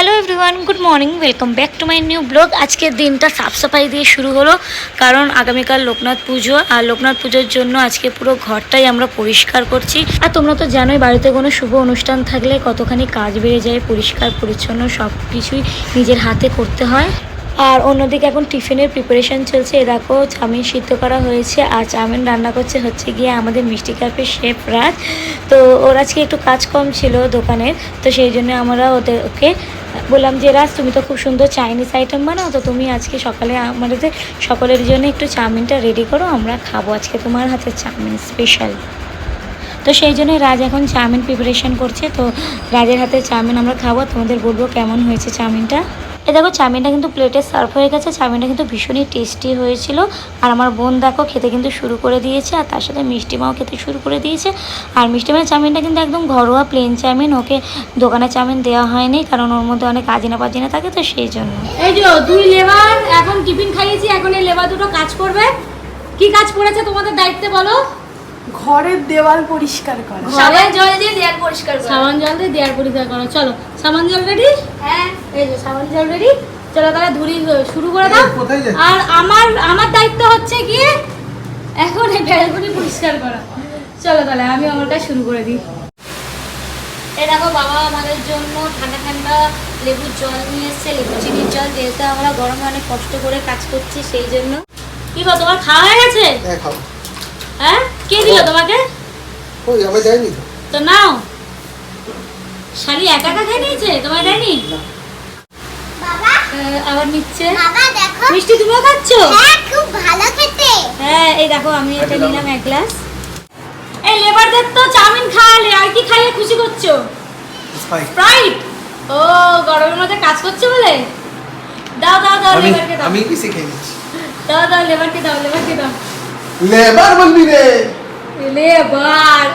Hello everyone good morning welcome back to my new blog আজকের দিনটা সাফ সাফাই দিয়ে শুরু হলো, কারণ আগামীকাল লোকনাথ পুজো, আর লোকনাথ পুজোর জন্য আজকে পুরো ঘরটাই আমরা পরিষ্কার করছি। আর তোমরা তো জানোই, বাড়িতে কোনো শুভ অনুষ্ঠান থাকলে কতখানি কাজ বেড়ে যায়, পরিষ্কার, পরিচ্ছন্ন সব কিছুই নিজের হাতে করতে হয়। আর অন্যদিকে এখন টিফিনের প্রিপারেশন চলছে। এ দেখো, চাউমিন সিদ্ধ করা হয়েছে, আর চাউমিন রান্না করছে হচ্ছে গিয়ে আমাদের মিষ্টি কাপের শেফ রাজ। তো ওর আজকে একটু কাজ কম ছিল দোকানের, তো সেই জন্য আমরা ওদের ওকে বললাম যে, রাজ, তুমি তো খুব সুন্দর চাইনিজ আইটেম বানাও, তো তুমি আজকে সকালে আমাদের সকলের জন্য একটু চাউমিনটা রেডি করো, আমরা খাব আজকে তোমার হাতে চাউমিন স্পেশাল তো সেই জন্য রাজ এখন চাউমিন প্রিপারেশন করছে, তো রাজের হাতে চাউমিন আমরা খাব। তোমাদের বলব কেমন হয়েছে চাউমিনটা? এ দেখো, চাউমিনটা কিন্তু প্লেটে সার্ভ হয়ে গেছে। চাউমিনটা কিন্তু ভীষণই টেস্টি হয়েছিল। আর আমার বোন দেখো, খেতে কিন্তু শুরু করে দিয়েছে, আর তার সাথে মিষ্টি মাও খেতে শুরু করে দিয়েছে। আর মিষ্টি মায়ের চাউমিনটা কিন্তু একদম ঘরোয়া প্লেন চাউমিন, ওকে দোকানে চাউমিন দেওয়া হয়নি, কারণ ওর মধ্যে অনেক আজিনা পাজিনা থাকে, তো সেই জন্য। এই যে, দুই লেবার, এখন টিফিন খাইয়েছি, এখন এই লেবার দুটো কাজ করবে। কি কাজ পড়েছে তোমাদের দায়িত্বে বলো? ঘরের দেওয়াল পরিষ্কার করা। সাবান জল দিয়ে দেয়াল পরিষ্কার করো। সাবান জল দিয়ে দেয়াল পরিষ্কার করো। চলো সাবান জল রেডি হ্যাঁ। এই যে সাবান জল রেডি চলো তাহলে ধুরি শুরু করে দাও। আর আমার আমার দায়িত্ব হচ্ছে গিয়ে এখন এই ব্যালকনি পরিষ্কার করা। চলো তাহলে আমি আমার কাজ শুরু করে দিই। এই দেখো বাবা আমাদের জন্য ঠান্ডা ঠান্ডা লেবুর জল নিয়ে এসছে। লেবু চিনির জল যেহেতু আমরা গরমে অনেক কষ্ট করে কাজ করছি সেই জন্য। কি গো তোমার খাওয়া হয়ে গেছে? হ্যাঁ খাও হ্যাঁ? কে দিল তোমাকে? ওই আমার যায়নি তো। তো নাও। শালি একা একা খেয়ে নিয়েছে? তোমার দেয়নি? আহ, আবার নিচ্ছে? বাবা দেখো। মিষ্টি তুমিও খাচ্ছ? হ্যাঁ খুব ভালো খেতে। হ্যাঁ এই দেখো আমি এটা আচ্ছা, নিলাম এক গ্লাস। এই লেবারদের তো চাউমিন খাওয়ালে আর কি খাইয়ে খুশি করছ? স্প্রাইট ও গরমের মধ্যে কাজ করছে বলে? দাও দাও দাও লেবারকে দাও। আমি কি শিখে নিচ্ছি। দাও দাও লেবারকে দাও লেবারকে দাও। লেবার বলবি রে লেবার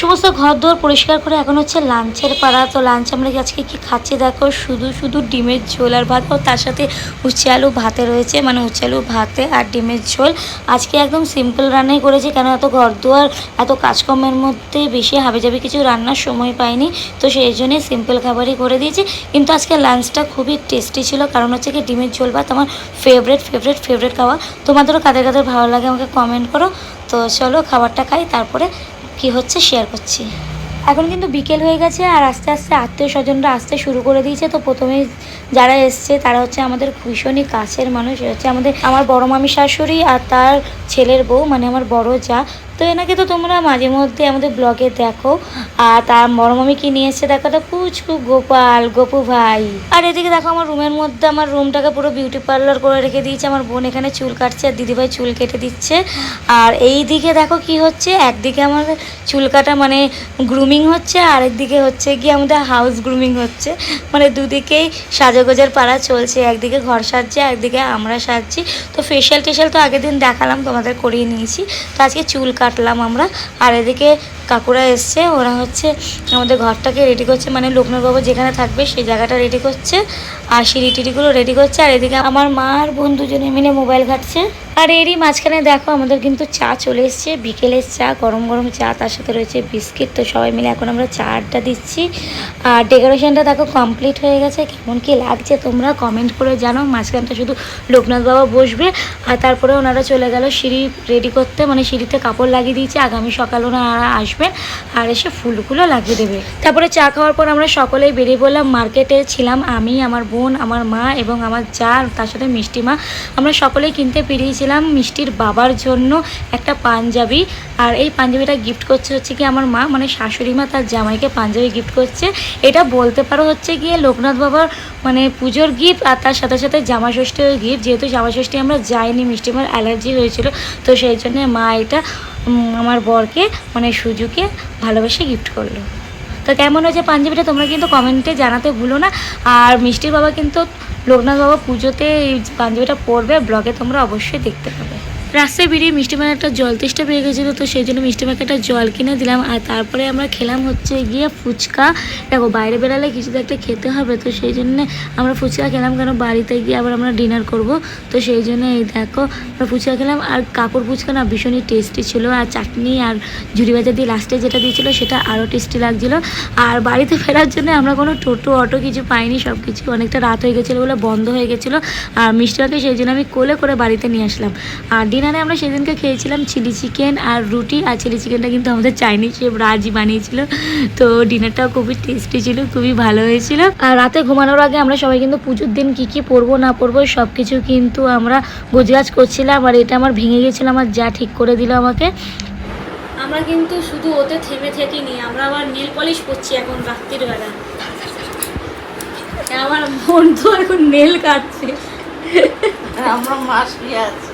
সমস্ত ঘর দোর পরিষ্কার করে এখন হচ্ছে লাঞ্চের পাড়া তো লাঞ্চ আমরা আজকে কি খাচ্ছি? দেখো, শুধু শুধু ডিমের ঝোল আর ভাত। ও তার সাথে উচ্ছে আলু ভাতে রয়েছে মানে উচ্ছে আলু ভাতে আর ডিমের ঝোল। আজকে একদম সিম্পল রান্নাই করেছি, কেন এত ঘর দুয়ার এত কাজকর্মের মধ্যে বেশি হাবিজাবি কিছু রান্নার সময় পাইনি। তো সেই জন্যই সিম্পল খাবারই করে দিয়েছি। কিন্তু আজকে লাঞ্চটা খুবই টেস্টি ছিল, কারণ হচ্ছে কি ডিমের ঝোল ভাত আমার ফেভারেট ফেভারেট ফেভারেট খাওয়া। তোমাদেরও কাদের কাদের ভালো লাগে আমাকে কমেন্ট করো। তো চলো খাবারটা খাই, তারপরে কি হচ্ছে শেয়ার করছি। এখন কিন্তু বিকেল হয়ে গেছে আর আস্তে আস্তে আত্মীয় স্বজনরা আসতে শুরু করে দিয়েছে। তো প্রথমে যারা এসছে, তারা হচ্ছে আমাদের ভীষণই কাছের মানুষ। হচ্ছে আমাদের, আমার বড় মামি শাশুড়ি আর তার ছেলের বউ মানে আমার বড় যা। তো এনাকে তো তোমরা মাঝে মধ্যে আমাদের ব্লগে দেখো। আর তার বড় মামি কি নিয়ে এসছে দেখো তো পুচকু গোপাল, গোপু ভাই। আর এদিকে দেখো আমার রুমের মধ্যে আমার রুমটাকে পুরো বিউটি পার্লার করে রেখে দিয়েছে। আমার বোন এখানে চুল কাটছে আর দিদিভাই চুল কেটে দিচ্ছে। আর এই দিকে দেখো কি হচ্ছে, একদিকে আমাদের চুল কাটা মানে গ্রুমিং হচ্ছে, আর একদিকে হচ্ছে গিয়ে আমাদের হাউস গ্রুমিং হচ্ছে। মানে দুদিকেই সাজাগোজার পাড়া চলছে, একদিকে ঘর সাজছে, একদিকে আমরা সাজছি। তো ফেশিয়াল টেশিয়াল তো আগের দিন দেখালাম, তোমাদের করিয়ে নিয়েছি। তো আজকে চুল কাটলাম আমরা। আর এদিকে কাকুরা এসছে, ওরা হচ্ছে আমাদের ঘরটাকে রেডি করছে। মানে লোকনাথ বাবু যেখানে থাকবে সেই জায়গাটা রেডি করছে। আর সিঁড়ি টিড়িগুলো রেডি করছে। আর এদিকে আমার মা আর মিলে মোবাইল ঘাটছে। আর এরই মাঝখানে দেখো, আমাদের কিন্তু চা চলে এসছে। বিকেলের চা, গরম গরম চা, তার সাথে রয়েছে বিস্কিট। তো সবাই মিলে এখন আমরা চা আড্ডা দিচ্ছি। আর ডেকোরেশনটা দেখো কমপ্লিট হয়ে গেছে। কেমন কি লাগছে তোমরা কমেন্ট করে জানো। মাঝখানটা শুধু লোকনাথ বাবা বসবে। আর তারপরে ওনারা চলে গেল সিঁড়ি রেডি করতে। মানে সিঁড়িতে কাপড় লাগিয়ে দিয়েছে। আগামী সকাল ওনারা আসবেন আর এসে ফুলগুলো লাগিয়ে দেবে। তারপরে চা খাওয়ার পর আমরা সকলেই বেরিয়ে পড়লাম মার্কেটে ছিলাম। আমি, আমার বোন, আমার মা এবং আমার যা তার সাথে মিষ্টি মা। আমরা সকলেই কিনতে পেরিয়েছিলাম মিষ্টির বাবার জন্য একটা পাঞ্জাবি। আর এই পাঞ্জাবিটা গিফট করছে হচ্ছে কি আমার মা মানে শাশুড়ি মা তার জামাইকে পাঞ্জাবি গিফট করছে। এটা বলতে পারো হচ্ছে গিয়ে লোকনাথ বাবার মানে পুজোর গিফট আর তার সাথে সাথে জামা ষষ্ঠীর গিফট যেহেতু জামা ষষ্ঠী আমরা যাইনি মিষ্টিমার অ্যালার্জি হয়েছিল, তো সেই জন্য মা এটা আমার বরকে মানে সুজুকে ভালোবেসে গিফট করল। তো কেমন হয়েছে পাঞ্জাবিটা তোমরা কিন্তু কমেন্টে জানাতে ভুলো না। আর মিষ্টির বাবা কিন্তু লোকনাথ বাবা পুজোতে এই পাঞ্জাবিটা পরবে ব্লগে তোমরা অবশ্যই দেখতে পাবে। রাস্তায় বেরিয়ে মিষ্টি একটা জল তেষ্টা পেয়ে গেছিল, তো সেই জন্য মিষ্টি মাকে একটা জল কিনে দিলাম। আর তারপরে আমরা খেলাম হচ্ছে গিয়ে ফুচকা। দেখো, বাইরে বেরালে কিছু তো একটা খেতে হবে, তো সেই জন্য আমরা ফুচকা খেলাম কেন? বাড়িতে গিয়ে আবার আমরা ডিনার করব। তো সেই জন্য এই দেখো, আমরা ফুচকা খেলাম। আর কাপড় ফুচকা না ভীষণই টেস্টি ছিল, আর চাটনি আর ঝুড়ি ভাজা দিয়ে লাস্টে যেটা দিয়েছিলো সেটা আরও টেস্টি লাগছিল। আর বাড়িতে ফেরার জন্য আমরা কোনো টোটো, অটো কিছু পাইনি সব কিছু অনেকটা রাত হয়ে গেছিল বলে বন্ধ হয়ে গেছিল। আর মিষ্টিমাকে সেই জন্য আমি কোলে করে বাড়িতে নিয়ে আসলাম। আর ডিনারে আমরা সেদিনকে খেয়েছিলাম চিলি চিকেন আর রুটি। আর চিলি চিকেনটা কিন্তু আমাদের চাইনিজ শেফ রাজি বানিয়েছিল। তো ডিনারটাও খুবই টেস্টি ছিল, খুবই ভালো হয়েছিল। আর রাতে ঘুমানোর আগে আমরা সবাই কিন্তু পুজোর দিন কী কী পরবো, না পরবো সব কিছু কিন্তু আমরা গোজগাজ করছিলাম। আর এটা আমার ভেঙে গেছিল, আমার যা ঠিক করে দিল আমাকে। আমরা কিন্তু শুধু ওতে থেমে থাকিনি, আমরা আবার নীল পলিশ করছি এখন রাত্রির বেলা। আমার মন তো এখন নেল কাটছে। আমরা মাসি আছি।